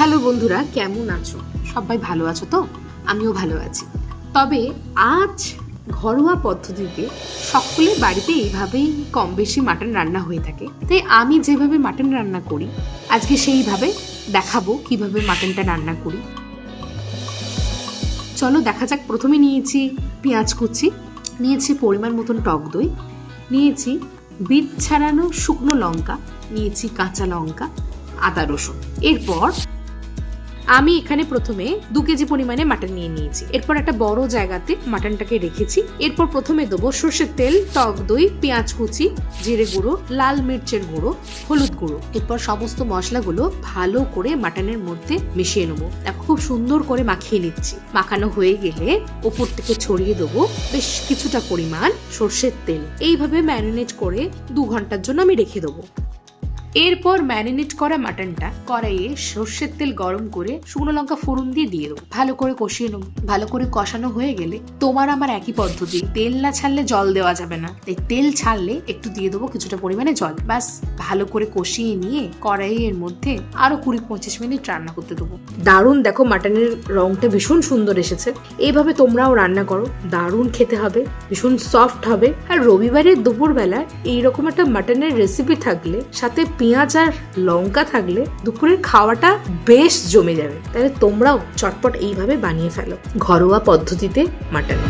Hello বন্ধুরা, কেমন আছো? সবাই ভালো আছো তো? আমিও ভালো আছি। তবে আজ ঘরোয়া পদ্ধতিতে সকলে বাড়িতে এইভাবেই কম বেশি মাটন রান্না হয়ে থাকে। তাই আমি যেভাবে মাটন রান্না করি, আজকে সেইভাবে দেখাবো কীভাবে মাটনটা রান্না করি। চলো দেখা যাক, প্রথমে নিয়েছি পেঁয়াজ কুচি, নিয়েছি পরিমাণ মতন টক দই, নিয়েছি বিট ছাড়ানো শুকনো লঙ্কা, নিয়েছি কাঁচা লঙ্কা, আদা রসুন। এরপর আমি এখানে প্রথমে দু কেজি পরিমাণে মাটন নিয়ে নিয়েছি। এরপর একটা বড় জায়গাতে মাটনটাকে রেখেছি। এরপর প্রথমে দেবো সর্ষের তেল, টক দই, পেঁয়াজ কুচি, জিরে গুঁড়ো, লাল মির্চের গুঁড়ো, হলুদ গুঁড়ো। এরপর সমস্ত মশলাগুলো ভালো করে মাটনের মধ্যে মিশিয়ে নেব। দেখো, খুব সুন্দর করে মাখিয়ে নিচ্ছি। মাখানো হয়ে গেলে ওপর থেকে ছড়িয়ে দেবো বেশ কিছুটা পরিমাণ সর্ষের তেল। এইভাবে ম্যারিনেট করে দু ঘণ্টার জন্য আমি রেখে দেবো। এরপর ম্যারিনেট করা মাটনটা কড়াইয়ে সর্ষের তেল গরম করে শুকনো লঙ্কা ফোড়ন দিয়ে দিয়ে দেবো। ভালো করে কষিয়ে নেব। ভালো করে কষানো হয়ে গেলে তোমার আমার একই পদ্ধতি। তেল না ছাড়লে জল দেওয়া যাবে না। তাই তেল ছাড়লে একটু দিয়ে দেবো কিছুটা পরিমাণে জল। ব্যাস, ভালো করে কষিয়ে নিয়ে কড়াইয়ের মধ্যে আরও কুড়ি পঁচিশ মিনিট রান্না করতে দেবো। দারুণ দেখো মাটনের রংটা ভীষণ সুন্দর এসেছে। এইভাবে তোমরাও রান্না করো। দারুণ খেতে হবে, ভীষণ সফট হবে। আর রবিবারের দুপুরবেলা এইরকম একটা মাটনের রেসিপি থাকলে সাথে পেঁয়াজ আর লঙ্কা থাকলে দুপুরের খাওয়াটা বেশ জমে যাবে। তাহলে তোমরাও চটপট এইভাবে বানিয়ে ফেলো। ঘরোয়া পদ্ধতিতে মাটন।